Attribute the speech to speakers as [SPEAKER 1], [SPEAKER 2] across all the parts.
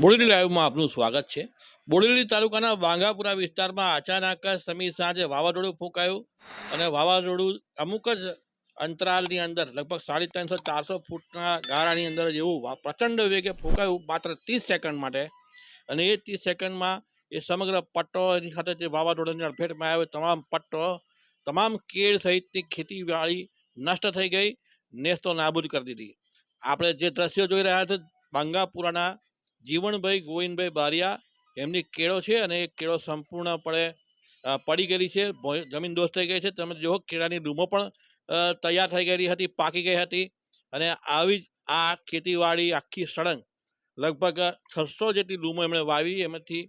[SPEAKER 1] બોડેલી લાઈવમાં આપનું સ્વાગત છે. બોડેલી તાલુકાના વાંગાપુરા વિસ્તારમાં અચાનક સમી સાંજે વાવાઝોડું ફૂંકાયું અને વાવાઝોડું અમુક જ અંતરાલની અંદર, લગભગ સાડી ત્રણસો ચારસો ફૂટના ગાળાની અંદર જેવું પ્રચંડ વેગે ફૂંકાયું માત્ર ત્રીસ સેકન્ડ માટે. અને એ ત્રીસ સેકન્ડમાં એ સમગ્ર પટ્ટો એની સાથે જે વાવાઝોડાની અડફેટમાં આવ્યો, તમામ પટ્ટો, તમામ કેળ સહિતની ખેતીવાડી નષ્ટ થઈ ગઈ, નેસ્તો નાબૂદ કરી દીધી. આપણે જે દ્રશ્યો જોઈ રહ્યા છે બાંગાપુરાના જીવણભાઈ ગોવિંદભાઈ બારિયા, એમની કેળો છે અને એ કેળો સંપૂર્ણપણે પડી ગયેલી છે. જમીન દોસ્ત થઈ ગઈ છે. તમે જો કેળાની ડૂમો પણ તૈયાર થઈ ગયેલી હતી, પાકી ગઈ હતી. અને આવી જ આ ખેતીવાડી, આખી સળંગ, લગભગ છસો જેટલી લૂમો એમણે વાવી. એમાંથી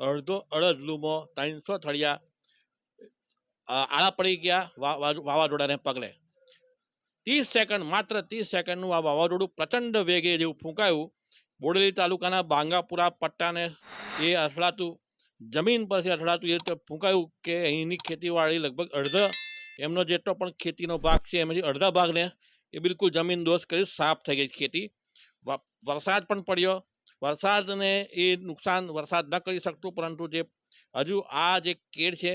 [SPEAKER 1] અડધો અડધ લૂમો ત્રણસો થળિયા આળા પડી ગયા વાવાઝોડાને પગલે. ત્રીસ સેકન્ડ, માત્ર ત્રીસ સેકન્ડનું આ વાવાઝોડું પ્રચંડ વેગે જેવું ફૂંકાયું. બોડેલી તાલુકાના બાંગાપુરા, પટ્ટાને એ અથડાતું, જમીન પરથી અથડાતું એ ફૂંકાયું કે અહીંની ખેતીવાડી લગભગ અડધા, એમનો જેટલો પણ ખેતીનો ભાગ છે, એમાંથી અડધા ભાગને એ બિલકુલ જમીન દોષ કરી સાફ થઈ ગઈ ખેતી. વરસાદ પણ પડ્યો. વરસાદને એ નુકસાન વરસાદ ન કરી શકતું, પરંતુ જે હજુ આ જે કેળ છે,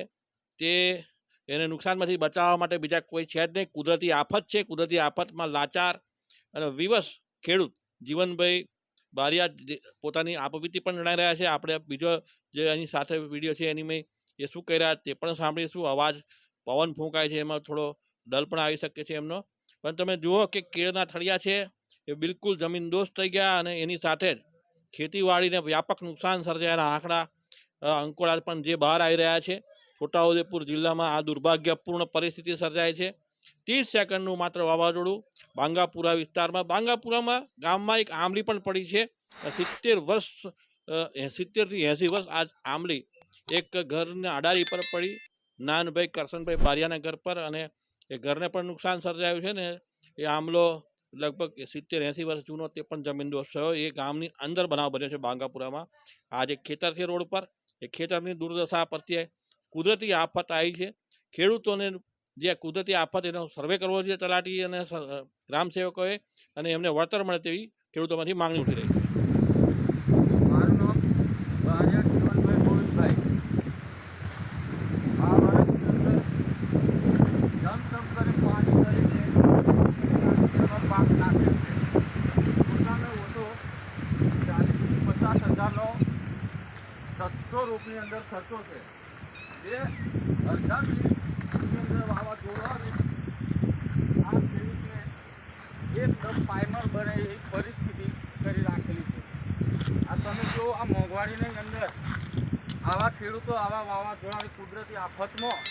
[SPEAKER 1] તે એને નુકસાનમાંથી બચાવવા માટે બીજા કોઈ છે જ નહીં. કુદરતી આફત છે. કુદરતી આફતમાં લાચાર અને વિવશ ખેડૂત જીવનભાઈ બારિયા પોતાની આપવીતી પણ જણાઈ રહ્યા છે. આપણે બીજો જે એની સાથે વીડિયો છે એની મેં એ શું કહી રહ્યા તે પણ સાંભળીશું અવાજ, પવન ફૂંકાય છે, એમાં થોડો ડલ પણ આવી શકે છે એમનો. પણ તમે જુઓ કે કેળના થળિયા છે, એ બિલકુલ જમીન દોષ થઈ ગયા અને એની સાથે જ ખેતીવાડીને વ્યાપક નુકસાન સર્જાયાના આંકડા અંકોળા પણ જે બહાર આવી રહ્યા છે. છોટાઉદેપુર જિલ્લામાં આ દુર્ભાગ્યપૂર્ણ પરિસ્થિતિ સર્જાય છે. ત્રીસ સેકન્ડનું માત્ર વાવાઝોડું બાંગાપુરા વિસ્તારમાં. બાંગાપુરામાં ગામમાં એક આંબલી પણ પડી છે. સિત્તેર વર્ષ સિત્તેરથી એંસી વર્ષ આ આંબલી એક ઘરને અડારી પર પડી. નાનભાઈ કરશનભાઈ બારિયાના ઘર પર અને એ ઘરને પણ નુકસાન સર્જાયું છે ને એ આંબલો લગભગ સિત્તેર એંસી વર્ષ જૂનો તે પણ જમીન દોષ થયો. એ ગામની અંદર બનાવ બન્યો છે બાંગાપુરામાં. આ જે ખેતર છે રોડ પર, એ ખેતરની દુર્દશા પ્રત્યે કુદરતી આફત આવી છે. ખેડૂતોને જે કુદરતી આફત એનો સર્વે કરવો જોઈએ તલાટી અને ગ્રામ સેવકોએ અને એમને વળતર મળે તેવી ખેડૂતોમાંથી માંગણી ઉઠી રહી
[SPEAKER 2] પચાસ હજારનો છસો રૂપિયાની અંદર ખર્ચો છે. જે અડધા મિનિટની અંદર વાવાઝોડું આવે આ ખેડૂતને પાયમર બને એવી પરિસ્થિતિ કરી રાખેલી છે. આ તમે જો આ મોંઘવારીની અંદર આવા ખેડૂતો, આવા વાવાઝોડાની કુદરતી આફતમાં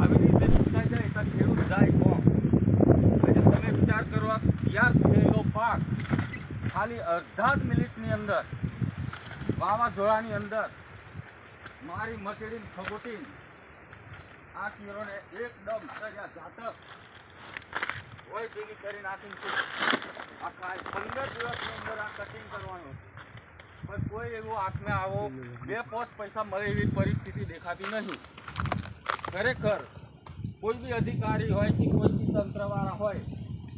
[SPEAKER 2] આવી રીતે સુકાઈ જાય તો ખેડૂત જાય કોણ? એટલે તમે વિચાર કરવા તૈયાર થયેલો પાક ખાલી અડધા જ મિનિટની અંદર, વાવાઝોડાની અંદર મારી મકેડીને ખગોટીને આ કિરોને એકદમ સજા ઝાટક હોય ભેગી કરી નાખીને આખા પંદર દિવસની અંદર આ કટિંગ કરવાનું. પણ કોઈ એવું આંખને આવો, બે પાંચ પૈસા મળે એવી પરિસ્થિતિ દેખાતી નહીં. ખરેખર, કોઈ બી અધિકારી હોય કે કોઈ બી તંત્રવાળા હોય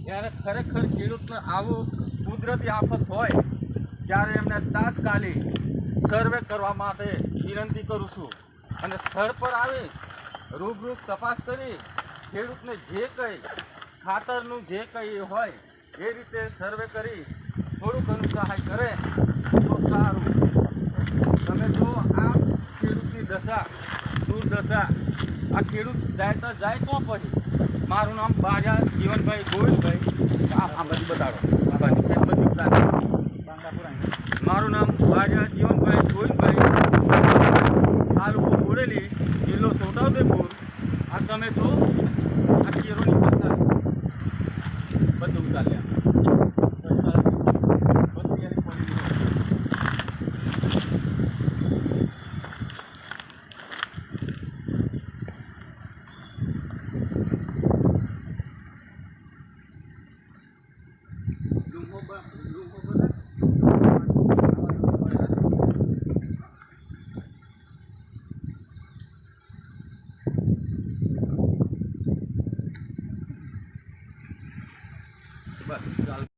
[SPEAKER 2] ત્યારે ખરેખર ખેડૂતને આવું કુદરતી આફત હોય, ત્યારે એમને તાત્કાલિક સર્વે કરવા માટે વિનંતી કરું છું. અને સ્થળ પર આવી રૂબરૂ તપાસ કરી ખેડૂતને જે કંઈ ખાતરનું જે કંઈ હોય, એ રીતે સર્વે કરી થોડું ઘણું સહાય કરે, તો સારું. તમે જો આ ખેડૂતની દશા, દુર્દશા, આ ખેડૂત જાય તો જાય તો પછી. મારું નામ બાજા જીવનભાઈ ગોવિંદભાઈ. આ આ બધી બતાડો બધું બતાડો મારું નામ બાજા જીવનભાઈ નામ બસ ચાલ